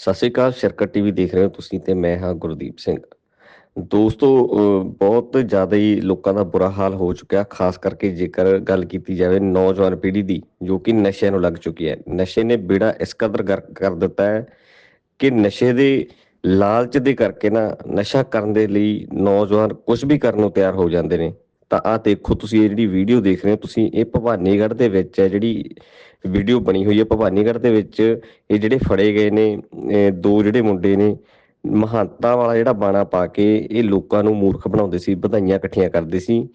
ਸਤਿ ਸ਼੍ਰੀ ਅਕਾਲ, ਸ਼ਰਕਤ ਟੀਵੀ ਦੇਖ ਰਹੇ ਹੋ ਤੁਸੀਂ ਤੇ ਮੈਂ ਹਾਂ ਗੁਰਦੀਪ ਸਿੰਘ। ਦੋਸਤੋ ਬਹੁਤ ਜ਼ਿਆਦਾ ਹੀ ਲੋਕਾਂ ਦਾ ਬੁਰਾ ਹਾਲ ਹੋ ਚੁੱਕਿਆ, ਖਾਸ ਕਰਕੇ ਜੇਕਰ ਗੱਲ ਕੀਤੀ ਜਾਵੇ ਨੌਜਵਾਨ ਪੀੜ੍ਹੀ ਦੀ, ਜੋ ਕਿ ਨਸ਼ਿਆਂ ਨੂੰ ਲੱਗ ਚੁੱਕੀ ਹੈ। ਨਸ਼ੇ ਨੇ ਬੇੜਾ ਇਸ ਕਦਰ ਗਰਕ ਕਰ ਦਿੱਤਾ ਹੈ ਕਿ ਨਸ਼ੇ ਦੇ ਲਾਲਚ ਦੇ ਕਰਕੇ ਨਾ ਨਸ਼ਾ ਕਰਨ ਦੇ ਲਈ ਨੌਜਵਾਨ ਕੁਝ ਵੀ ਕਰਨ ਨੂੰ ਤਿਆਰ ਹੋ ਜਾਂਦੇ ਨੇ। ਤਾਂ ਆਹ ਦੇਖੋ, ਤੁਸੀਂ ਇਹ ਜਿਹੜੀ ਵੀਡੀਓ ਦੇਖ ਰਹੇ ਹੋ, ਤੁਸੀਂ ਇਹ ਭਵਾਨੀਗੜ੍ਹ ਦੇ ਵਿੱਚ ਹੈ, ਜਿਹੜੀ ਵੀਡੀਓ ਬਣੀ ਹੋਈ ਹੈ, ਭਵਾਨੀਗੜ੍ਹ ਦੇ ਵਿੱਚ ਇਹ ਜਿਹੜੇ ਫੜੇ ਗਏ ਨੇ ਦੋ ਜਿਹੜੇ ਮੁੰਡੇ ਨੇ, ਮਹੰਤਾਂ ਵਾਲਾ ਜਿਹੜਾ ਬਾਣਾ ਪਾ ਕੇ ਇਹ ਲੋਕਾਂ ਨੂੰ ਮੂਰਖ ਬਣਾਉਂਦੇ ਸੀ, ਵਧਾਈਆਂ ਇਕੱਠੀਆਂ ਕਰਦੇ ਸੀ,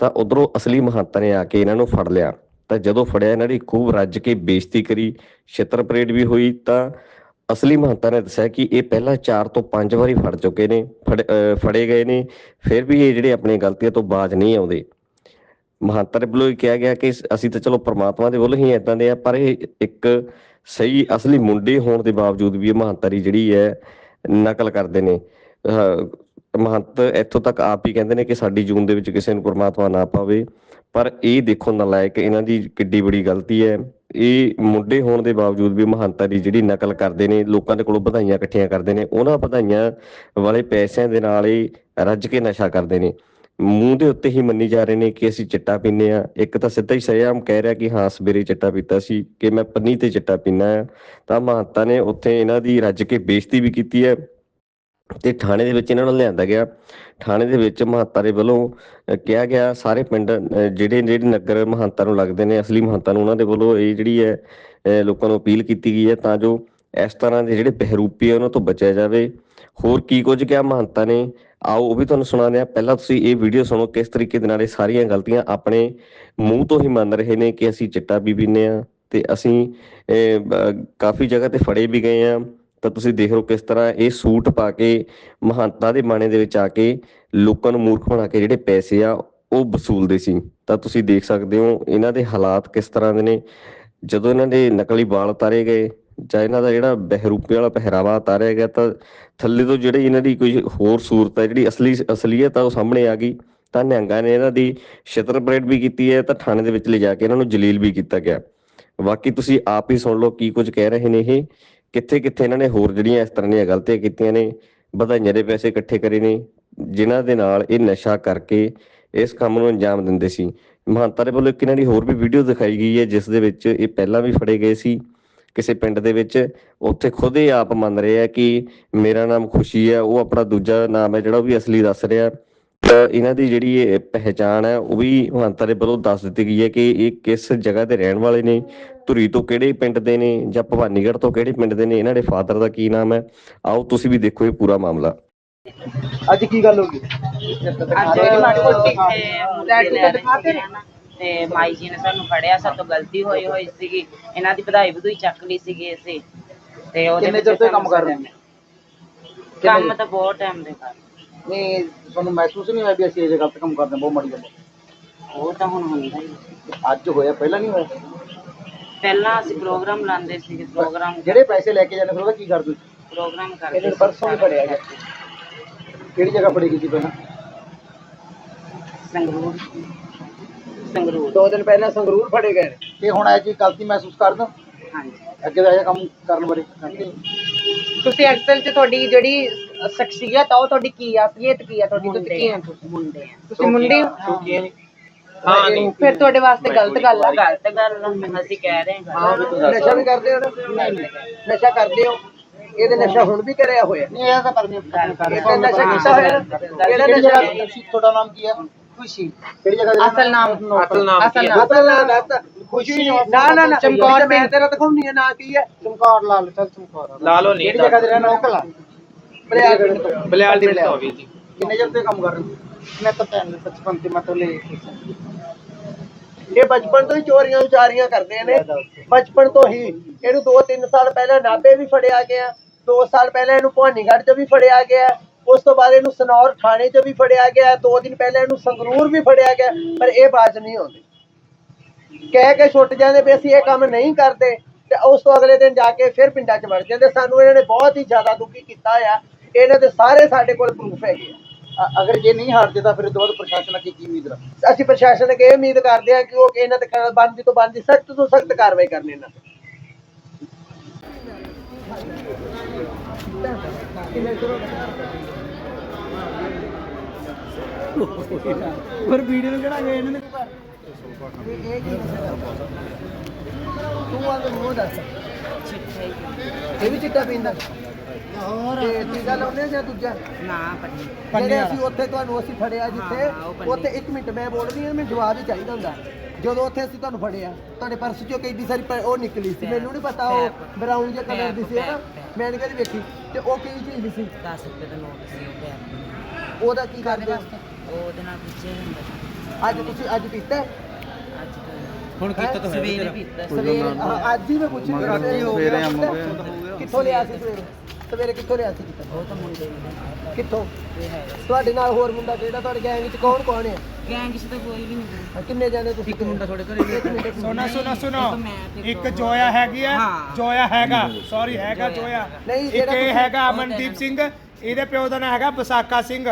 ਤਾਂ ਉਧਰੋਂ ਅਸਲੀ ਮਹੰਤਾਂ ਨੇ ਆ ਕੇ ਇਹਨਾਂ ਨੂੰ ਫੜ ਲਿਆ। ਤਾਂ ਜਦੋਂ ਫੜਿਆ, ਇਹਨਾਂ ਦੀ ਖੂਬ ਰੱਜ ਕੇ ਬੇਇੱਜ਼ਤੀ ਕਰੀ, ਛਿੱਤਰ ਪਰੇਡ ਵੀ ਹੋਈ, ਤਾਂ ਅਸਲੀ ਮਹੰਤਾਂ ਨੇ ਦੱਸਿਆ ਕਿ ਇਹ ਪਹਿਲਾਂ 4 ਤੋਂ 5 ਵਾਰੀ ਫੜ ਚੁੱਕੇ ਨੇ, ਫੜੇ- ਫੜੇ ਗਏ ਨੇ, ਫਿਰ ਵੀ ਇਹ ਜਿਹੜੇ ਆਪਣੀਆਂ ਗਲਤੀਆਂ ਤੋਂ ਬਾਜ ਨਹੀਂ ਆਉਂਦੇ। ਮਹੰਤਾਂ ਦੇ ਵੱਲੋਂ ਇਹ ਕਿਹਾ ਗਿਆ ਕਿ ਅਸੀਂ ਤਾਂ ਚਲੋ ਪ੍ਰਮਾਤਮਾ ਦੇ ਵੱਲੋਂ ਹੀ ਇਦਾਂ ਦੇ ਆ, ਪਰ ਇਹ ਇੱਕ ਸਹੀ ਅਸਲੀ ਮੁੰਡੇ ਹੋਣ ਦੇ ਬਾਵਜੂਦ ਵੀ ਇਹ ਮਹੰਤਾਂ ਜਿਹੜੀ ਹੈ, ਨਕਲ ਕਰਦੇ ਨੇ। ਅਹ ਮਹੰਤ ਇੱਥੋਂ ਤੱਕ ਆਪ ਹੀ ਕਹਿੰਦੇ ਨੇ ਕਿ ਸਾਡੀ ਜੂਨ ਦੇ ਵਿੱਚ ਕਿਸੇ ਨੂੰ ਪ੍ਰਮਾਤਮਾ ਨਾ ਪਾਵੇ, ਪਰ ਇਹ ਦੇਖੋ ਨਲਾਇਕ ਇਹਨਾਂ ਦੀ ਕਿੱਡੀ ਬੜੀ ਗਲਤੀ ਹੈ। ਇਹ ਮੁੰਡੇ ਹੋਣ ਦੇ ਬਾਵਜੂਦ ਵੀ ਮਹੰਤਾਂ ਦੀ ਜਿਹੜੀ ਨਕਲ ਕਰਦੇ ਨੇ, ਲੋਕਾਂ ਦੇ ਕੋਲੋਂ ਵਧਾਈਆਂ ਇਕੱਠੀਆਂ ਕਰਦੇ ਨੇ, ਉਹਨਾਂ ਵਧਾਈਆਂ ਵਾਲੇ ਪੈਸਿਆਂ ਦੇ ਨਾਲ ਹੀ ਰੱਜ ਕੇ ਨਸ਼ਾ ਕਰਦੇ ਨੇ। ਮੂੰਹ ਦੇ ਉੱਤੇ ਹੀ ਮੰਨੀ ਜਾ ਰਹੇ ਨੇ ਕਿ ਅਸੀਂ ਚਿੱਟਾ ਪੀਂਦੇ ਆ ਇੱਕ ਤਾਂ ਸਿੱਧਾ ਹੀ ਸਹਿਆਮ ਕਹਿ ਰਿਹਾ ਕਿ ਹਾਂ, ਸਵੇਰੇ ਚਿੱਟਾ ਪੀਤਾ ਸੀ ਕਿ ਮੈਂ ਪੰਨੀ ਤੇ ਚਿੱਟਾ ਪੀਣਾ ਆ ਤਾਂ ਮਹੰਤਾਂ ਨੇ ਉੱਥੇ ਇਹਨਾਂ ਦੀ ਰੱਜ ਕੇ ਬੇਇੱਜ਼ਤੀ ਵੀ ਕੀਤੀ ਹੈ। ਤੇ ਥਾਣੇ ਦੇ ਵਿੱਚ ਇਹਨਾਂ ਨੂੰ ਲਿਆਂਦਾ ਗਿਆ। ਥਾਣੇ ਦੇ ਵਿੱਚ ਮਹੰਤਾਂ ਦੇ ਵੱਲੋਂ ਕਿਹਾ ਗਿਆ ਸਾਰੇ ਪਿੰਡ ਜਿਹੜੇ ਜਿਹੜੇ ਨਗਰ ਮਹੰਤਾਂ ਨੂੰ ਲੱਗਦੇ ਨੇ ਅਸਲੀ ਮਹੰਤਾਂ ਨੂੰ ਉਹਨਾਂ ਦੇ ਵੱਲੋਂ ਇਹ ਜਿਹੜੀ ਹੈ ਲੋਕਾਂ ਨੂੰ ਅਪੀਲ ਕੀਤੀ ਗਈ ਹੈ ਤਾਂ ਜੋ ਇਸ ਤਰ੍ਹਾਂ ਦੇ ਜਿਹੜੇ ਬਹਿਰੂਪੀ ਆ ਉਹਨਾਂ ਤੋਂ ਬਚਿਆ ਜਾਵੇ। ਹੋਰ ਕੀ ਕੁਝ ਕਿਹਾ ਮਹੰਤਾਂ ਨੇ? ਆਓ ਉਹ ਵੀ ਤੁਹਾਨੂੰ ਸੁਣਾਉਂਦੇ ਆ ਪਹਿਲਾਂ ਤੁਸੀਂ ਇਹ ਵੀਡੀਓ ਸੁਣੋ ਕਿਸ ਤਰੀਕੇ ਦੇ ਨਾਲ ਇਹ ਸਾਰੀਆਂ ਗਲਤੀਆਂ ਆਪਣੇ ਮੂੰਹ ਤੋਂ ਹੀ ਮੰਨ ਰਹੇ ਨੇ ਕਿ ਅਸੀਂ ਚਿੱਟਾ ਵੀ ਪੀਂਦੇ ਆ ਤੇ ਅਸੀਂ ਅਹ, ਕਾਫੀ ਜਗ੍ਹਾ ਤੇ ਫੜੇ ਵੀ ਗਏ ਆ ਤਾਂ ਤੁਸੀਂ ਦੇਖ ਲਓ ਕਿਸ ਤਰ੍ਹਾਂ ਇਹ ਸੂਟ ਪਾ ਕੇ ਮਹੰਤਾਂ ਦੇ ਬਾਣੇ ਦੇ ਵਿੱਚ ਆ ਕੇ ਲੋਕਾਂ ਨੂੰ ਮੂਰਖ ਬਣਾ ਕੇ ਜਿਹੜੇ ਪੈਸੇ ਆ, ਉਹ ਵਸੂਲਦੇ ਸੀ। ਤਾਂ ਤੁਸੀਂ ਦੇਖ ਸਕਦੇ ਹੋ ਇਹਨਾਂ ਦੇ ਹਾਲਾਤ ਕਿਸ ਤਰ੍ਹਾਂ ਦੇ ਨੇ। ਜਦੋਂ ਇਹਨਾਂ ਦੇ ਨਕਲੀ ਵਾਲ ਉਤਾਰੇ ਗਏ ਜਾਂ ਇਹਨਾਂ ਦਾ ਜਿਹੜਾ ਬਹਿਰੂਪੇ ਵਾਲਾ ਪਹਿਰਾਵਾ ਉਤਾਰਿਆ ਗਿਆ, ਤਾਂ ਥੱਲੇ ਤੋਂ ਜਿਹੜੀ ਇਹਨਾਂ ਦੀ ਕੋਈ ਹੋਰ ਸੂਰਤ ਹੈ, ਜਿਹੜੀ ਅਸਲੀ ਅਸਲੀਅਤ ਆ, ਉਹ ਸਾਹਮਣੇ ਆ ਗਈ। ਤਾਂ ਨਿਹੰਗਾਂ ਨੇ ਇਹਨਾਂ ਦੀ ਛਿੱਤਰ ਪਰੇਡ ਵੀ ਕੀਤੀ ਹੈ, ਤਾਂ ਥਾਣੇ ਦੇ ਵਿੱਚ ਲਿਜਾ ਕੇ ਇਹਨਾਂ ਨੂੰ ਜਲੀਲ ਵੀ ਕੀਤਾ ਗਿਆ। ਬਾਕੀ ਤੁਸੀਂ ਆਪ ਹੀ ਸੁਣ ਲਓ ਕੀ ਕੁਝ ਕਹਿ ਰਹੇ ਨੇ ਇਹ। ਕਿੱਥੇ ਕਿੱਥੇ ਇਹਨਾਂ ਨੇ ਹੋਰ ਜਿਹੜੀਆਂ ਇਸ ਤਰ੍ਹਾਂ ਦੀਆਂ ਗਲਤੀਆਂ ਕੀਤੀਆਂ ਨੇ, ਵਧਾਈਆਂ ਦੇ ਪੈਸੇ ਇਕੱਠੇ ਕਰੇ ਨੇ, ਜਿਨ੍ਹਾਂ ਦੇ ਨਾਲ ਇਹ ਨਸ਼ਾ ਕਰਕੇ ਇਸ ਕੰਮ ਨੂੰ ਅੰਜਾਮ ਦਿੰਦੇ ਸੀ। ਮਹੰਤਾਂ ਦੇ ਵੱਲੋਂ ਇੱਕ ਇਹਨਾਂ ਦੀ ਹੋਰ ਵੀ ਵੀਡੀਓ ਦਿਖਾਈ ਗਈ ਹੈ, ਜਿਸ ਦੇ ਵਿੱਚ ਇਹ ਪਹਿਲਾਂ ਵੀ ਫੜੇ ਗਏ ਸੀ। ਕਿਸੇ ਪਿੰਡ ਦੇ ਵਿੱਚ ਉੱਥੇ ਖੁਦ ਹੀ ਆਪ ਮੰਨ ਰਹੇ ਆ ਕਿ ਮੇਰਾ ਨਾਮ ਖੁਸ਼ੀ ਹੈ, ਉਹ ਆਪਣਾ ਦੂਜਾ ਨਾਮ ਹੈ ਜਿਹੜਾ ਉਹ ਵੀ ਅਸਲੀ ਦੱਸ ਰਿਹਾ। ਇਹਨਾਂ ਦੀ ਜਿਹੜੀ ਇਹ ਪਹਿਚਾਣ ਹੈ ਉਹ ਵੀ ਮਹੰਤਾਂ ਦੇ ਵੱਲੋਂ ਦੱਸ ਦਿੱਤੀ ਗਈ ਹੈ ਕਿ ਇਹ ਕਿਸ ਜਗ੍ਹਾ ਦੇ ਰਹਿਣ ਵਾਲੇ ਨੇ ਧੁਰੀ ਤੋਂ ਕਿਹੜੇ ਪਿੰਡ ਦੇ ਨੇ ਜਾਂ ਭਵਾਨੀਗੜ੍ਹ ਤੋਂ ਕਿਹੜੇ ਪਿੰਡ ਦੇ ਨੇ ਇਹਨਾਂ ਦੇ ਫਾਦਰ ਦਾ ਕੀ ਨਾਮ ਹੈ? ਆਓ ਤੁਸੀਂ ਵੀ ਦੇਖੋ ਇਹ ਪੂਰਾ ਮਾਮਲਾ। ਅੱਜ ਕੀ ਗੱਲ ਹੋ ਗਈ? ਅੱਜ ਮਾੜੀ ਤੇ ਮੁੰਡੇ ਲੈ ਰਹੇ ਤੇ ਮਾਈ ਜੀ ਨੇ ਸਾਨੂੰ ਫੜਿਆ ਸਾਤੋਂ ਗਲਤੀ ਹੋਈ ਹੋਈ ਸੀਗੀ। ਇਹਨਾਂ ਦੀ ਵਧਾਈ ਵਧੂਈ ਚੱਕ ਲਈ ਸੀਗੀ ਅਸੀਂ। ਤੇ ਉਹਦੇ ਕਿੰਨੇ ਵਿੱਚ ਚਿਰ ਤੋਂ ਇਹ ਕੰਮ ਕਰ ਰਹੇ ਨੇ? ਕੰਮ ਤਾਂ ਬਹੁਤ ਟਾਈਮ ਦੇ ਕਰ ਨਹੀਂ ਤੁਹਾਨੂੰ ਮਹਿਸੂਸ ਨਹੀਂ ਹੋਇਆ ਵੀ ਅਸੀਂ ਇਹ ਗਲਤ ਕੰਮ ਕਰਦੇ ਹਾਂ ਬਹੁਤ ਮਾੜੀ ਗੱਲ ਹੈ। ਉਹ ਤਾਂ ਹੁਣ ਹੁੰਦਾ ਹੀ ਹੈ। ਅੱਜ ਹੋਇਆ ਪਹਿਲਾਂ ਨਹੀਂ ਹੋਇਆ? ਪਹਿਲਾਂ ਅਸੀਂ ਪ੍ਰੋਗਰਾਮ ਲਾਉਂਦੇ ਸੀਗੇ ਪ੍ਰੋਗਰਾਮ ਜਿਹੜੇ ਪੈਸੇ ਲੈ ਕੇ ਜਾਂਦੇ ਫਿਰ ਉਹਦਾ ਕੀ ਕਰਦੇ? ਪ੍ਰੋਗਰਾਮ ਕਰਦੇ ਇਹਨੇ ਸੀ ਪਰਸੋਂ ਵੀ ਫੜਿਆ ਗਿਆ। ਕਿਹੜੀ ਜਗ੍ਹਾ ਫੜੀ ਗਈ ਸੀ ਪਹਿਲਾਂ? ਸੰਗਰੂਰ। ਸੰਗਰੂਰ। ਦੋ ਦਿਨ ਪਹਿਲਾਂ ਸੰਗਰੂਰ ਫੜੇ ਗਏ ਤੇ ਹੁਣ ਇਹ ਜੀ ਗਲਤੀ ਮਹਿਸੂਸ ਕਰਦੇ ਹਾਂਜੀ। ਅੱਗੇ ਦਾ ਇਹ ਕੰਮ ਕਰਨ ਬਾਰੇ। ਤੁਸੀਂ ਐਕਸਲ ਚ ਤੁਹਾਡੀ ਜਿਹੜੀ ਸ਼ਖਸੀਅਤ ਆ ਉਹ ਤੁਹਾਡੀ ਕੀ ਆ? ਅਸਲੀਅਤ ਕੀ ਆ ਤੁਹਾਡੀ? ਤੁਸੀਂ ਕੀ ਆ? ਤੁਸੀਂ? ਮੁੰਡੇ ਆ। ਤੁਸੀਂ ਮੁੰਡੇ ਹੋ? ਨਹੀਂ ਹਾਂ ਫਿਰ ਤੁਹਾਡੇ ਵਾਸਤੇ ਗਲਤ ਗੱਲ ਆ। ਗਲਤ ਗੱਲ ਆ, ਅਸੀਂ ਕਹਿ ਰਹੇ ਹਾਂ। ਨਸ਼ਾ ਵੀ ਕਰਦੇ ਹੋ ਨਾ? ਨਸ਼ਾ ਕਰਦੇ ਹੋ? ਇਹਦੇ ਨਸ਼ਾ ਹੁਣ ਵੀ ਕਰਿਆ ਹੋਇਆ। ਨਹੀਂ ਇਹ ਤਾਂ ਕਰਨੀ ਇਹ ਨਸ਼ਾ ਕੀਤਾ ਹੋਇਆ ਨਾ। ਕਿਹੜਾ ਨਸ਼ਾ? ਤੁਸੀਂ ਤੁਹਾਡਾ ਨਾਮ ਕੀ ਹੈ ਖੁਸ਼ੀ। ਕਿਹੜੀ ਜਗ੍ਹਾ ਦੇ ਅਸਲ ਨਾਮ ਅਸਲ ਨਾਮ ਅਸਲ ਨਾਮ। ਅਸਲ ਨਾਮ ਦੱਸ। ਖੁਸ਼ੀ ਨਾ ਨਾ ਨਾ। ਚਮਕੌਰ ਮੈਂ ਤੇਰਾ ਦਿਖਾਉਣੀ ਹੈ ਨਾ ਕੀ ਹੈ ਚਮਕੌਰ ਲਾਲ ਚੱਲ ਚਮਕੌਰ ਲਾਲੋ ਨਹੀਂ ਕਿਹੜੀ ਜਗ੍ਹਾ ਤੇ ਰਹਿਣਾ ਬਲਿਆਲ ਪਿੰਡ ਤੋਂ ਬਲਿਆਲ ਦੀ ਵੀ ਜੀ। ਕਿੰਨੇ ਚਿਰ ਤੋਂ ਕੰਮ ਕਰ ਰਹੇ ਹੋ? ਮੈਂ ਤਾਂ ਭੈਣ 55 ਤੇ ਮੈਂ ਤਾਂ ਲੈ ਇਹ ਬਚਪਨ ਤੋਂ ਹੀ ਚੋਰੀਆਂ ਉਚਾਰੀਆਂ ਕਰਦੇ ਨੇ। ਬਚਪਨ ਤੋਂ ਹੀ। ਇਹਨੂੰ 2-3 ਸਾਲ ਪਹਿਲਾਂ ਨਾਭੇ ਵੀ ਫੜਿਆ ਗਿਆ। 2 ਸਾਲ ਪਹਿਲਾਂ ਇਹਨੂੰ ਭਵਾਨੀਗੜ੍ਹ 'ਚ ਵੀ ਫੜਿਆ ਗਿਆ। ਉਸ ਤੋਂ ਬਾਅਦ ਇਹਨੂੰ ਸਨੌਰ ਥਾਣੇ 'ਚ ਵੀ ਫੜਿਆ ਗਿਆ। 2 ਦਿਨ ਪਹਿਲਾਂ ਇਹਨੂੰ ਸੰਗਰੂਰ ਵੀ ਫੜਿਆ ਗਿਆ। ਪਰ ਇਹ ਬਾਜ਼ ਨਹੀਂ ਆਉਂਦੀ। ਕਹਿ ਕੇ ਛੁੱਟ ਜਾਂਦੇ ਵੀ ਅਸੀਂ ਇਹ ਕੰਮ ਨਹੀਂ ਕਰਦੇ। ਤੇ ਉਸ ਤੋਂ ਅਗਲੇ ਦਿਨ ਜਾ ਕੇ ਫਿਰ ਪਿੰਡਾਂ 'ਚ ਵੜ ਜਾਂਦੇ ਸਾਨੂੰ ਇਹਨਾਂ ਨੇ ਬਹੁਤ ਹੀ ਜ਼ਿਆਦਾ ਦੁਖੀ ਕੀਤਾ ਆ। ਇਹਨਾਂ ਦੇ ਸਾਰੇ ਸਾਡੇ ਕੋਲ ਪ੍ਰੂਫ ਹੈਗੇ ਆ। ਅ- ਅਗਰ ਜੇ ਨਹੀਂ ਹਾਰਦੇ ਤਾਂ ਫਿਰ ਇਹ ਤੋਂ ਬਾਅਦ ਪ੍ਰਸ਼ਾਸਨ ਅੱਗੇ ਕੀ ਉਮੀਦ ਰੱਖ ਅਸੀਂ ਪ੍ਰਸ਼ਾਸਨ ਅੱਗੇ ਇਹ ਉਮੀਦ ਕਰਦੇ ਹਾਂ ਕਿ ਉਹ ਇਹਨਾਂ ਤੇ ਬੰਦੀ ਤੋਂ ਬੰਦੀ ਸਖਤ ਤੋਂ ਸਖਤ ਕਾਰਵਾਈ ਕਰਨ ਇਹਨਾਂ ਤੇ। ਪਰ ਵੀਡੀਓ ਨੂੰ ਕਿਹੜਾ ਗਏ ਇਹਨਾਂ ਕੀ ਤੂੰ ਆ ਮੈਨੂੰ ਦੱਸ ਇਹ ਵੀ ਚਿੱਟਾ ਪੀਂਦਾ ਹੋਰ ਤੀਜਾ ਲਾਉਂਦੇ ਜਾਂ ਦੂਜਾ ਨਾ ਪੰਨੀ ਜਿਹੜੇ ਅਸੀਂ ਉੱਥੇ ਤੁਹਾਨੂੰ ਅਸੀਂ ਫੜਿਆ ਜਿੱਥੇ ਉੱਥੇ 1 ਮਿੰਟ ਮੈਂ ਬੋਲਦੀ ਹਾਂ ਮੈਨੂੰ ਜਵਾਬ ਹੀ ਚਾਹੀਦਾ ਹੁੰਦਾ ਜਦੋਂ ਉੱਥੇ ਅਸੀਂ ਤੁਹਾਨੂੰ ਫੜਿਆ ਤੁਹਾਡੇ ਪਰਸ ਚੋਂ ਕਿੰਨੀ ਸਾਰੀ ਉਹ ਨਿਕਲੀ ਸੀ ਮੈਨੂੰ ਨਹੀਂ ਪਤਾ ਉਹ ਬਰਾਊਨ ਜਿਹਾ ਕਲਰ ਦੀ ਸੀ ਨਾ ਮੈਂ ਕਦੀ ਵੇਖੀ ਤੇ ਉਹ ਕੀ ਚੀਜ਼ ਸੀ 10 ਰੁਪਏ ਦਾ ਨੋਟ ਸੀ ਉਹਦਾ ਕੀ ਕਰਦੇ ਉਹਦੇ ਨਾਲ ਪਿੱਛੇ ਹੁੰਦਾ। ਅੱਜ ਤੁਸੀਂ ਅੱਜ ਪੀਤਾ ਅੱਜ ਹੁਣ ਕੀਤਾ ਤਾਂ ਸਵੇਰੇ ਪੀਤਾ ਸੀ। ਸਵੇਰੇ ਹਾਂ, ਅੱਜ ਹੀ ਮੈਂ ਪੁੱਛੀ ਸਵੇਰੇ ਕਿੱਥੋਂ ਲਿਆ ਸੀ ਸਵੇਰੇ? ਸਵੇਰੇ ਕਿੱਥੋਂ ਲਿਆ ਸੀ ਕਿੱਥੋਂ ਉਹ ਤਾਂ ਮੁੰਡੇ ਨੇ ਕਿੱਥੋਂ? ਇਹ ਹੈ। ਤੁਹਾਡੇ ਨਾਲ ਹੋਰ ਮੁੰਡਾ ਕਿਹੜਾ? ਤੁਹਾਡੇ ਗੈਂਗ ਵਿੱਚ ਕੌਣ ਕੌਣ ਹੈ ਗੈਂਗ ਚ ਤਾਂ ਕੋਈ ਵੀ ਨਹੀਂ ਹਾਂ, ਕਿੰਨੇ ਜਾਣੇ ਤੁਸੀਂ ਇੱਕ ਮੁੰਡਾ ਤੁਹਾਡੇ ਘਰੇ ਇੱਕ ਮਿੰਟ ਸੁਣਾ ਸੁਣਾ ਸੁਣੋ। ਇੱਕ ਮੈਂ ਤੇ ਇੱਕ ਦੋ- ਜੋਇਆ ਹੈਗੀ ਆ ਹਾਂ। ਜੋਇਆ ਹੈਗਾ। ਸੌਰੀ ਹੈਗਾ ਜੋਇਆ। ਨਹੀਂ, ਇੱਕ ਜਿਹੜਾ ਇਹ ਤੁਸੀਂ- ਹੈਗਾ ਅਮਨਦੀਪ ਸਿੰਘ ਇਹਦੇ ਪਿਓ ਦਾ ਨਾਂ ਹੈਗਾ ਬਸਾਕਾ ਸਿੰਘ।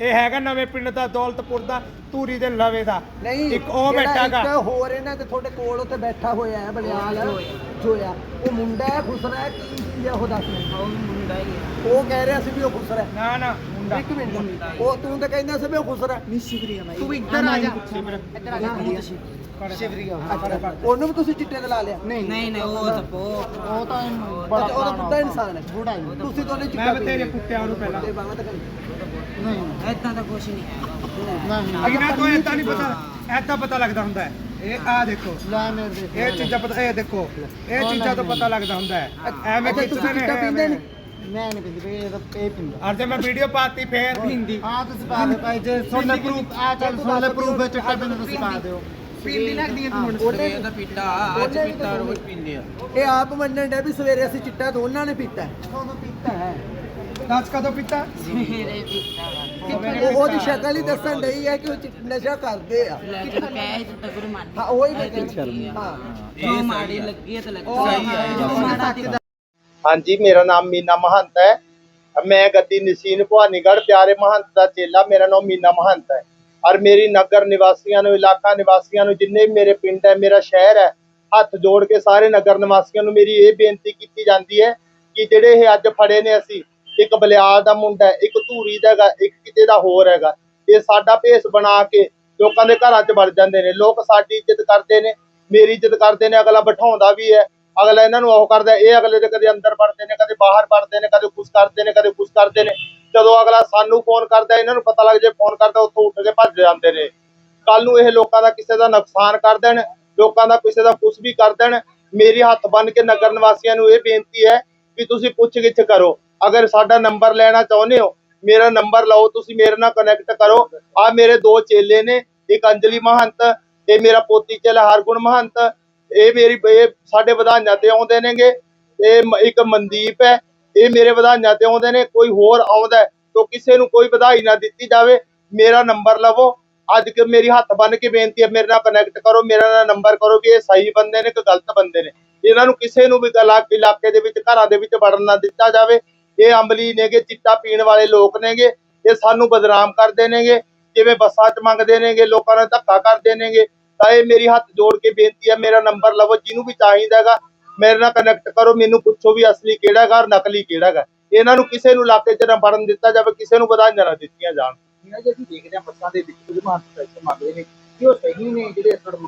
ਇਹ ਹੈਗਾ ਨਵੇਂ ਪਿੰਡ ਦਾ ਦੌਲਤਪੁਰ ਦਾ ਧੂਰੀ ਦੇ ਲਵੇ ਦਾ। ਨਹੀਂ ਇੱਕ ਉਹ ਜਿਹੜਾ ਬੈਠਾ ਗਾ ਇੱਕ ਹੋਰ ਇਹਨਾਂ ਦੇ ਤੁਹਾਡੇ ਕੋਲ ਉੱਥੇ ਬੈਠਾ ਹੋਇਆ ਹੈ ਬਲਿਆਲ। ਜੋਇਆ। ਉਹ ਮੁੰਡਾ ਹੈ ਖੁਸਰਾ ਹੈ ਕੀ ਚੀਜ਼ ਹੈ ਉਹ ਦੱਸ ਮੈਨੂੰ। ਉਹ ਮੁੰਡਾ ਹੀ। ਉਹ ਕਹਿ ਰਿਹਾ ਸੀ ਵੀ ਉਹ ਖੁਸਰਾ ਹੈ। ਨਾ ਨਾ। ਮੁੰਡਾ ਇੱਕ ਮਿੰਟ। ਉਹ ਤੂੰ ਤਾਂ ਕਹਿੰਦਾ ਸੀ ਉਹ ਖੁਸਰਾ ਹੈ ਤੂੰ ਇੱਧਰ ਆ ਜਾ। ਇੱਧਰ ਆ ਜਾ। ਅੱਛਾ। ਉਹਨੂੰ ਵੀ ਤੁਸੀਂ ਚਿੱਟੇ ਤੇ ਲਾ ਲਿਆ। ਨਹੀਂ ਨਹੀਂ ਨਹੀਂ ਉਹ ਤਾਂ ਉਹ ਤਾਂ ਬੜਾ ਉਹਦਾ ਬੁੱਢਾ ਇਨਸਾਨ ਹੈ। ਬੁੱਢਾ ਤੁਸੀਂ ਦੋਨੇ ਚਿੱਟਾ ਮੈਂ ਬਤੇਰੇ ਕੁੱਤਿਆਂ ਨੂੰ ਪਹਿਲਾਂ। ਤੇ ਬਾਹਾਂ ਤੱਕ ਇਦਾਂ ਦਾ ਕੁਝ ਨਹੀਂ ਹੈਗਾ। ਅਗਨਾ ਤੋਂ ਏਦਾਂ ਨਹੀਂ ਪਤਾ ਏਦਾਂ ਪਤਾ ਲੱਗਦਾ ਹੁੰਦਾ ਹੈ। ਇਹ ਆ ਦੇਖੋ। ਇਹ ਚੀਜ਼ਾਂ ਪਤਾ ਇਹ ਦੇਖੋ। ਇਹ ਚੀਜ਼ਾਂ ਤੋਂ ਪਤਾ ਲੱਗਦਾ ਹੁੰਦਾ ਹੈ। ਐਵੇਂ ਕਿਸੇ ਤੁਸੀਂ ਨੇ ਮੈਂ ਨਹੀਂ ਪਿੰਦੀ ਇਹ ਤਾਂ ਇਹ ਪਿੰਦਾ। ਅਰ ਜੇ ਮੈਂ ਵੀਡੀਓ ਪਾਤੀ ਫੇਰ ਹਿੰਦੀ ਹਾਂ ਤੁਸੀਂ ਪਾ ਦਿਓ ਭਾਈ ਜੇ ਸੋਲੇ ਪ੍ਰੂਫ ਆ ਚੱਲ ਸੋਲੇ ਪ੍ਰੂਫ ਹੈ ਚਿੱਟਾ ਪਿੰਦਾ ਤੁਸੀਂ ਪਾ ਦਿਓ। ਪੀਂਦੀ ਲੱਗਦੀ ਹੈ ਹੁਣ। ਉਹਨੇ ਤਾਂ ਪੀਤਾ ਅੱਜ ਪੀਤਾ ਰੋਜ਼ ਪੀਂਦੇ ਆ। ਇਹ ਆਪ ਮੰਨਣ ਡੇ ਵੀ ਸਵੇਰੇ ਅਸੀਂ ਚਿੱਟਾ ਦੋਨਾਂ ਨੇ ਪੀਤਾ ਹੈ। ਤੁਹਾਨੂੰ ਪੀਤਾ ਹੈ? ਦੱਸ ਕਦੋਂ ਪੀਤਾ? ਉਹ ਉਹਦੀ ਸ਼ਕਲ ਹੀ ਦੱਸਣ ਡਈ ਹੈ ਕਿ ਉਹ ਨਸ਼ਾ ਕਰਦੇ ਆ। ਕੇ ਕਹਿ ਦਿੱਤਾ ਗੁਰੂ ਮਾਨ ਹਾਂ ਉਹ ਹੀ ਮੈਂ ਕਹਿੰਦੀ ਹਾਂ। ਜੋ ਮਾੜੀ ਲੱਗੀ ਹੈ ਤਾਂ ਲੱਗੀ ਸਹੀ ਹੈ ਦੀ ਹਾਂਜੀ, ਮੇਰਾ ਨਾਮ ਮੀਨਾ ਮਹੰਤ ਹੈ। ਮੈਂ ਗੱਦੀ ਨਸੀਨ ਭਵਾਨੀਗੜ੍ਹ, ਪਿਆਰੇ ਮਹੰਤ ਦਾ ਚੇਲਾ, ਮੇਰਾ ਨਾਮ ਮੀਨਾ ਮਹੰਤ ਹੈ। ਔਰ ਮੇਰੀ ਨਗਰ ਨਿਵਾਸੀਆਂ ਨੂੰ, ਇਲਾਕਾ ਨਿਵਾਸੀਆਂ ਨੂੰ, ਜਿੰਨੇ ਵੀ ਮੇਰੇ ਪਿੰਡ ਹੈ, ਮੇਰਾ ਸ਼ਹਿਰ ਹੈ, ਹੱਥ ਜੋੜ ਕੇ ਸਾਰੇ ਨਗਰ ਨਿਵਾਸੀਆਂ ਨੂੰ ਮੇਰੀ ਇਹ ਬੇਨਤੀ ਕੀਤੀ ਜਾਂਦੀ ਹੈ ਕਿ ਜਿਹੜੇ ਇਹ ਅੱਜ ਫੜੇ ਨੇ ਅਸੀਂ, ਇੱਕ ਬਲਿਆਲ ਦਾ ਮੁੰਡਾ ਇੱਕ ਧੂਰੀ ਦਾ ਹੈਗਾ, ਇੱਕ ਕਿਤੇ ਦਾ ਹੋਰ ਹੈਗਾ, ਇਹ ਸਾਡਾ ਭੇਸ ਬਣਾ ਕੇ ਲੋਕਾਂ ਦੇ ਘਰਾਂ 'ਚ ਵੜ ਜਾਂਦੇ ਨੇ। ਲੋਕ ਸਾਡੀ ਇੱਜ਼ਤ ਕਰਦੇ ਨੇ, ਮੇਰੀ ਇੱਜ਼ਤ ਕਰਦੇ ਨੇ, ਅਗਲਾ ਬਿਠਾਉਂਦਾ ਵੀ ਹੈ। ਅਗਲਾ ਇਹਨਾਂ ਨੂੰ ਉਹ ਕਰਦਾ, ਇਹ ਅਗਲੇ ਦੇ ਕਦੇ ਅੰਦਰ ਵੜਦੇ ਨੇ, ਕਦੇ ਬਾਹਰ ਵੜਦੇ ਨੇ, ਕਦੇ ਕੁਛ ਕਰਦੇ ਨੇ, ਕਦੇ ਕੁਛ ਕਰਦੇ ਨੇ। ਜਦੋਂ ਅਗਲਾ ਸਾਨੂੰ ਫੋਨ ਕਰਦਾ, ਇਹਨਾਂ ਨੂੰ ਪਤਾ ਲੱਗ ਜੇ ਫੋਨ ਕਰਦਾ, ਉੱਥੋਂ ਉੱਠ ਕੇ ਭੱਜ ਜਾਂਦੇ ਨੇ। ਕੱਲ ਨੂੰ ਇਹ ਲੋਕਾਂ ਦਾ ਕਿਸੇ ਦਾ ਨੁਕਸਾਨ ਕਰ ਦੇਣ, ਲੋਕਾਂ ਦਾ ਕਿਸੇ ਦਾ ਕੁਛ ਵੀ ਕਰ ਦੇਣ, ਮੇਰੀ ਹੱਥ ਬੰਨ ਕੇ ਨਗਰ ਨਿਵਾਸੀਆਂ ਨੂੰ ਇਹ ਬੇਨਤੀ ਹੈ ਕਿ ਤੁਸੀਂ ਪੁੱਛ ਗਿੱਛ ਕਰੋ। ਅਗਰ ਸਾਡਾ ਨੰਬਰ ਲੈਣਾ ਚਾਹੁੰਦੇ ਹੋ, ਮੇਰਾ ਨੰਬਰ ਲਓ, ਤੁਸੀਂ ਮੇਰੇ ਨਾਲ ਕਨੈਕਟ ਕਰੋ। ਆ ਮੇਰੇ ਦੋ ਚੇਲੇ ਨੇ, ਇੱਕ ਅੰਜਲੀ ਮਹੰਤ ਤੇ ਮੇਰਾ ਪੋਤੀ ਚੇਲਾ ਹਰਗੁਣ ਮਹੰਤ ਇਹ ਮੇਰੀ ਇਹ ਸਾਡੇ ਵਧਾਈਆਂ ਤੇ ਆਉਂਦੇ ਨੇਗੇ। ਇਹ ਇੱਕ ਮਨਦੀਪ ਹੈ। ਇਹ ਮੇਰੇ ਵਧਾਈਆਂ ਤੇ ਆਉਂਦੇ ਨੇ। ਕੋਈ ਹੋਰ ਆਉਂਦਾ ਤਾਂ ਕਿਸੇ ਨੂੰ ਕੋਈ ਵਧਾਈ ਨਾ ਦਿੱਤੀ ਜਾਵੇ। ਮੇਰਾ ਨੰਬਰ ਲਵੋ। ਅੱਜ ਕਿ ਮੇਰੀ ਹੱਥ ਬੰਨ ਕੇ ਬੇਨਤੀ ਹੈ, ਮੇਰੇ ਨਾਲ ਕਨੈਕਟ ਕਰੋ, ਮੇਰਾ ਨਾਲ ਨੰਬਰ ਕਰੋ ਵੀ ਇਹ ਸਹੀ ਬੰਦੇ ਨੇ ਕਿ ਗਲਤ ਬੰਦੇ ਨੇ। ਇਹਨਾਂ ਨੂੰ ਕਿਸੇ ਨੂੰ ਵੀ ਗਲਾ ਇਲਾਕੇ ਦੇ ਵਿੱਚ, ਘਰਾਂ ਦੇ ਵਿੱਚ ਵੜਨ ਨਾ ਦਿੱਤਾ ਜਾਵੇ। ਇਹ ਅੰਬਲੀ ਨੇਗੇ, ਚਿੱਟਾ ਪੀਣ ਵਾਲੇ ਲੋਕ ਨੇਗੇ। ਇਹ ਸਾਨੂੰ ਬਦਨਾਮ ਕਰਦੇ ਨੇਗੇ। ਜਿਵੇਂ ਬੱਸਾਂ 'ਚ ਮੰਗਦੇ ਨੇਗੇ, ਲੋਕਾਂ ਨਾਲ ਧੱਕਾ ਕਰਦੇ ਨੇਗੇ। ਤਾਂ ਇਹ ਮੇਰੀ ਹੱਥ ਜੋੜ ਕੇ ਬੇਨਤੀ ਹੈ ਮੇਰਾ ਨੰਬਰ ਲਵੋ ਜਿਹਨੂੰ ਵੀ ਚਾਹੀਦਾ ਹੈਗਾ ਮੇਰੇ ਨਾਲ ਕਨੈਕਟ ਕਰੋ ਮੈਨੂੰ ਪੁੱਛੋ ਵੀ ਅਸਲੀ ਕਿਹੜਾ ਹੈਗਾ ਔਰ ਨਕਲੀ ਕਿਹੜਾ ਹੈਗਾ। ਇਹਨਾਂ ਨੂੰ ਕਿਸੇ ਨੂੰ ਇਲਾਕੇ 'ਚ ਨਾ ਵੜਨ ਦਿੱਤਾ ਜਾਵੇ ਕਿਸੇ ਨੂੰ ਵਧਾਈਆਂ ਨਾ ਦਿੱਤੀਆਂ ਜਾਣ।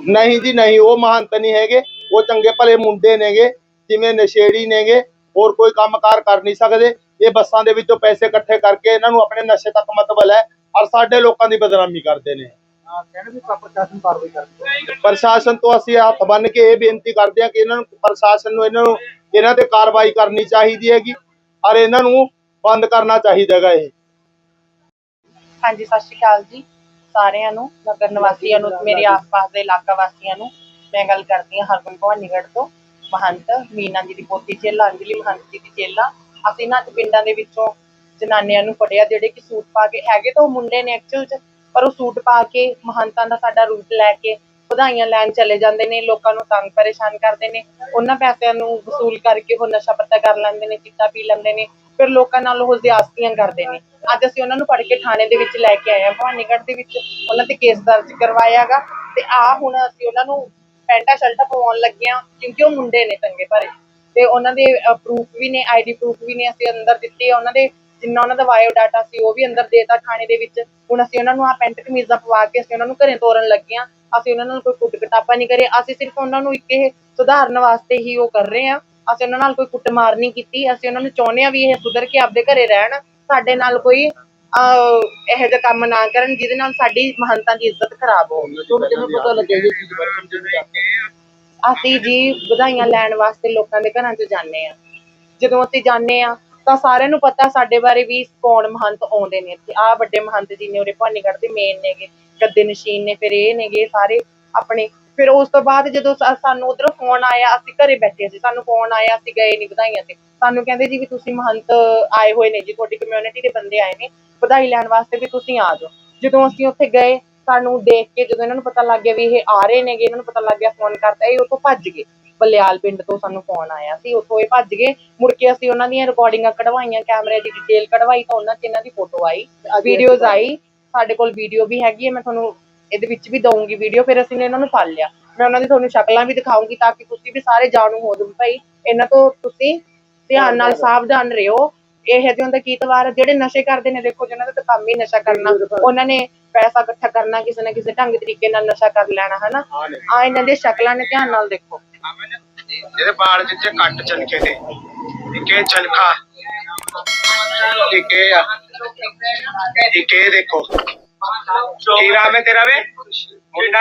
ਨਹੀਂ ਜੀ ਨਹੀਂ ਉਹ ਮਹੰਤ ਨਹੀਂ ਹੈਗੇ। ਉਹ ਚੰਗੇ ਭਲੇ ਮੁੰਡੇ ਨੇਗੇ ਜਿਵੇਂ ਨਸ਼ੇੜੀ ਨੇਗੇ ਹੋਰ ਕੋਈ ਕੰਮਕਾਰ ਕਰ ਨਹੀਂ ਸਕਦੇ। ਇਹ ਬੱਸਾਂ ਦੇ ਵਿੱਚੋਂ ਪੈਸੇ ਇਕੱਠੇ ਕਰਕੇ ਇਹਨਾਂ ਨੂੰ ਆਪਣੇ ਨਸ਼ੇ ਤੱਕ ਮਤਬਲ ਹੈ ਔਰ ਸਾਡੇ ਲੋਕਾਂ ਦੀ ਬਦਨਾਮੀ ਕਰਦੇ ਨੇ। ਪ੍ਰਸ਼ਾਸਨ ਕਾਰਵਾਈ ਕਰਦਾ ਪ੍ਰਸ਼ਾਸਨ ਤੋਂ ਅਸੀਂ ਹੱਥ ਬੰਨ ਕੇ ਇਹ ਬੇਨਤੀ ਕਰਦੇ ਹਾਂ ਕਿ ਇਹਨਾਂ ਨੂੰ ਪ੍ਰਸ਼ਾਸਨ ਨੂੰ ਇਹਨਾਂ ਨੂੰ ਇਹਨਾਂ ਤੇ ਕਾਰਵਾਈ ਕਰਨੀ ਚਾਹੀਦੀ ਹੈਗੀ ਔਰ ਇਹਨਾਂ ਨੂੰ ਬੰਦ ਕਰਨਾ ਚਾਹੀਦਾ ਹੈਗਾ ਇਹ। ਹਾਂਜੀ ਸਤਿ ਸ਼੍ਰੀ ਅਕਾਲ ਜੀ ਸਾਰਿਆਂ ਨੂੰ ਨਗਰ ਨਿਵਾਸੀਆਂ ਨੂੰ ਮੇਰੇ ਆਸ-ਪਾਸ ਦੇ ਇਲਾਕਾ ਵਾਸੀਆਂ ਨੂੰ ਮੈਂ ਗੱਲ ਕਰਦੀ ਹਾਂ ਹਰਗੁਣ ਭਵਾਨੀਗੜ੍ਹ ਤੋਂ ਮਹੰਤ ਮੀਨਾ ਜੀ ਦੀ ਪੋਤੀ ਚੇਲਾ ਅੰਜਲੀ ਮਹੰਤ ਜੀ ਦੀ ਚੇਲਾ। ਅਸੀਂ ਨਾ ਅੱਜ ਪਿੰਡਾਂ ਦੇ ਵਿੱਚੋਂ ਜਨਾਨੀਆਂ ਨੂੰ ਫੜਿਆ ਜਿਹੜੇ ਕਿ ਸੂਟ ਪਾ ਕੇ ਹੈਗੇ ਤਾਂ ਉਹ ਮੁੰਡੇ ਨੇ ਐਕਚੁਅਲ 'ਚ। ਪਰ ਉਹ ਸੂਟ ਪਾ ਕੇ ਮਹੰਤਾਂ ਦਾ ਸਾਡਾ ਰੂਟ ਲੈ ਕੇ ਵਧਾਈਆਂ ਲੈਣ ਚਲੇ ਜਾਂਦੇ ਨੇ, ਲੋਕਾਂ ਨੂੰ ਤੰਗ ਪਰੇਸ਼ਾਨ ਕਰਦੇ ਨੇ। ਉਹਨਾਂ ਪੈਸਿਆਂ ਨੂੰ ਵਸੂਲ ਕਰਕੇ ਉਹ ਨਸ਼ਾ ਪੱਤਾ ਕਰ ਲੈਂਦੇ ਨੇ, ਚਿੱਟਾ ਪੀ ਲੈਂਦੇ ਨੇ, ਫਿਰ ਲੋਕਾਂ ਨਾਲ ਉਹ ਜ਼ਿਆਦਤੀਆਂ ਕਰਦੇ ਨੇ। ਅੱਜ ਅਸੀਂ ਉਹਨਾਂ ਨੂੰ ਫੜ ਕੇ ਥਾਣੇ ਦੇ ਵਿੱਚ ਲੈ ਕੇ ਆਏ ਹਾਂ, ਭਵਾਨੀਗੜ੍ਹ ਦੇ ਵਿੱਚ ਉਹਨਾਂ ਤੇ ਕੇਸ ਦਰਜ ਕਰਵਾਇਆਗਾ ਤੇ ਆ ਹੁਣ ਅਸੀਂ ਉਹਨਾਂ ਨੂੰ ਪੈਂਟਾ ਸ਼ਰਟਾਂ ਪਵਾਉਣ ਲੱਗੇ ਹਾਂ ਕਿਉਂਕਿ ਉਹ ਮੁੰਡੇ ਨੇ, ਚੰਗੇ ਭਰੇ ਤੇ ਉਹਨਾਂ ਦੇ ਪ੍ਰੂਫ ਵੀ ਨੇ ਆਈਡੀ ਪ੍ਰੂਫ ਵੀ ਨੇ ਅਸੀਂ ਅੰਦਰ ਦਿੱਤੇ ਉਹਨਾਂ ਦੇ ਜਿੰਨਾ ਉਹਨਾਂ ਦਾ ਬਾਇਓ ਡਾਟਾ ਸੀ ਉਹ ਵੀ ਅੰਦਰ ਦੇਤਾ ਥਾਣੇ ਦੇ ਵਿੱਚ। ਹੁਣ ਅਸੀਂ ਉਹਨਾਂ ਨੂੰ ਆ ਪੈਂਟ ਕਮੀਜ਼ਾਂ ਪਵਾ ਕੇ ਅਸੀਂ ਉਹਨਾਂ ਨੂੰ ਘਰੇ ਤੋਰਨ ਲੱਗੇ ਆ ਅਸੀਂ ਉਹਨਾਂ ਨਾਲ ਕੋਈ ਕੁੱਟ ਕਟਾਪਾ ਨਹੀਂ ਕਰੇ ਅਸੀਂ ਸਿਰਫ ਉਹਨਾਂ ਨੂੰ ਇੱਕ ਇਹ ਸੁਧਾਰਨ ਵਾਸਤੇ ਹੀ ਉਹ ਕਰ ਰਹੇ ਆ ਅਸੀਂ ਉਹਨਾਂ ਨਾਲ ਕੋਈ ਕੁੱਟਮਾਰ ਨਹੀਂ ਕੀਤੀ। ਅਸੀਂ ਉਹਨਾਂ ਨੂੰ ਚਾਹੁੰਦੇ ਆ ਵੀ ਇਹ ਸੁਧਰ ਕੇ ਆਪਦੇ ਘਰੇ ਰਹਿਣ। ਸਾਡੇ ਨਾਲ ਕੋਈ ਇਹੋ ਜਿਹਾ ਕੰਮ ਨਾ ਕਰਨ ਜਿਹਦੇ ਨਾਲ ਸਾਡੀ ਮਹੰਤਾਂ ਦੀ ਇੱਜ਼ਤ ਖਰਾਬ ਹੋ ਤੁਹਾਨੂੰ ਕਿਵੇਂ ਪਤਾ ਲੱਗਿਆ ਜੀ ਚੀਜ਼ ਬਾਰੇ ਮੈਨੂੰ ਜਿਵੇਂ ਅਸੀਂ ਜੀ ਵਧਾਈਆਂ ਲੈਣ ਵਾਸਤੇ ਲੋਕਾਂ ਦੇ ਘਰਾਂ 'ਚ ਜਾਂਦੇ ਆ ਜਦੋਂ ਅਸੀਂ ਜਾਂਦੇ ਆ ਤਾਂ ਸਾਰਿਆਂ ਨੂੰ ਪਤਾ ਸਾਡੇ ਬਾਰੇ ਵੀ ਕੌਣ ਮਹੰਤ ਆਉਂਦੇ ਨੇ ਇੱਥੇ। ਆ ਵੱਡੇ ਮਹੰਤ ਜੀ ਨੇ ਉਰੇ ਭਾਨੀਗੜ੍ਹ ਦੇ ਮੇਨ ਨੇਗੇ, ਗੱਦੇ ਨਸ਼ੀਨ ਨੇ, ਫਿਰ ਇਹ ਨੇਗੇ ਸਾਰੇ ਆਪਣੇ। ਫਿਰ ਉਸ ਤੋਂ ਬਾਅਦ ਜਦੋਂ ਸਾ- ਸਾਨੂੰ ਉਧਰੋਂ ਫੋਨ ਆਇਆ, ਅਸੀਂ ਘਰੇ ਬੈਠੇ ਸੀ। ਸਾਨੂੰ ਫੋਨ ਆਇਆ, ਅਸੀਂ ਗਏ ਨਹੀਂ ਵਧਾਈਆਂ ਤੇ। ਸਾਨੂੰ ਕਹਿੰਦੇ ਜੀ ਵੀ ਤੁਸੀਂ ਮਹੰਤ ਆਏ ਹੋਏ ਨੇ ਜੀ, ਤੁਹਾਡੀ ਕਮਿਊਨਿਟੀ ਦੇ ਬੰਦੇ ਆਏ ਨੇ। ਵਧਾਈ ਲੈਣ ਵਾਸਤੇ ਵੀ ਤੁਸੀਂ ਆ ਜਾਓ। ਜਦੋਂ ਅਸੀਂ ਉੱਥੇ ਗਏ ਸਾਨੂੰ ਦੇਖ ਕੇ ਜਦੋਂ ਇਹਨਾਂ ਨੂੰ ਪਤਾ ਲੱਗ ਗਿਆ ਵੀ ਇਹ ਆ ਰਹੇ ਨੇਗੇ ਇਹਨਾਂ ਨੂੰ ਪਤਾ ਲੱਗ ਗਿਆ ਫੋਨ ਕਰਤਾ ਇਹ ਉੱਥੋਂ ਭੱਜ ਗਏ। ਬਲਿਆਲ ਪਿੰਡ ਤੋਂ ਸਾਨੂੰ ਫੋਨ ਆਇਆ ਸੀ ਉੱਥੋਂ ਇਹ ਭੱਜ ਗਏ। ਮੁੜ ਕੇ ਅਸੀਂ ਉਹਨਾਂ ਦੀਆਂ ਰਿਕਾਰਡਿੰਗਾਂ ਕਢਵਾਈਆਂ ਕੈਮਰੇ ਦੀ ਡਿਟੇਲ ਕਢਵਾਈ ਤਾਂ ਉਹਨਾਂ 'ਚ ਇਹਨਾਂ ਦੀ ਫੋਟੋ ਆਈ ਵੀਡੀਓਜ਼ ਆਈ। ਸਾਡੇ ਕੋਲ ਵੀਡੀਓ ਵੀ ਹੈਗੀ ਹੈ ਮੈਂ ਤੁਹਾਨੂੰ ਇਹਦੇ ਵਿੱਚ ਵੀ ਦਊਂਗੀ ਵੀਡੀਓ ਫਿਰ ਅਸੀਂ ਨੇ ਇਹਨਾਂ ਨੂੰ ਫੜ ਲਿਆ। ਮੈਂ ਉਹਨਾਂ ਦੀ ਤੁਹਾਨੂੰ ਸ਼ਕਲਾਂ ਵੀ ਦਿਖਾਉਂਗੀ ਤਾਂ ਕਿ ਤੁਸੀਂ ਵੀ ਸਾਰੇ ਜਾਣੂ ਹੋ ਜਾਓ ਭਾਈ ਇਹਨਾਂ ਤੋਂ ਤੁਸੀਂ ਧਿਆਨ ਨਾਲ ਸਾਵਧਾਨ ਰਹੋ। ਇਹ ਜਿਹੇ ਹੁੰਦਾ ਕੀ ਤਵਾਰ ਜਿਹੜੇ ਨਸ਼ੇ ਕਰਦੇ ਨੇ ਦੇਖੋ ਜਿਹਨਾਂ ਦਾ ਤਾਂ ਕੰਮ ਹੀ ਨਸ਼ਾ ਕਰਨਾ ਉਹਨਾਂ ਨੇ ਪੈਸਾ ਇਕੱਠਾ ਕਰਨਾ ਕਿਸੇ ਨਾ ਕਿਸੇ ਢੰਗ ਤਰੀਕੇ ਨਾਲ ਨਸ਼ਾ ਕਰ ਲੈਣਾ ਹਨਾ? ਆ ਇਹਨਾਂ ਦੀਆਂ ਸ਼ਕਲਾਂ ਨੇ ਧਿਆਨ ਨਾਲ ਦੇਖੋ। ਇਹਦੇ ਬਾਲ ਜਿੱਥੇ ਕੱਟ ਚਨਕੇ ਤੇ। ਇੱਕ ਚਨਖਾ ਇੱਕ ਆ। ਇੱਕ ਦੇਖੋ। ਕੀ ਨਾਮ ਹੈ ਤੇਰਾ ਵੇ?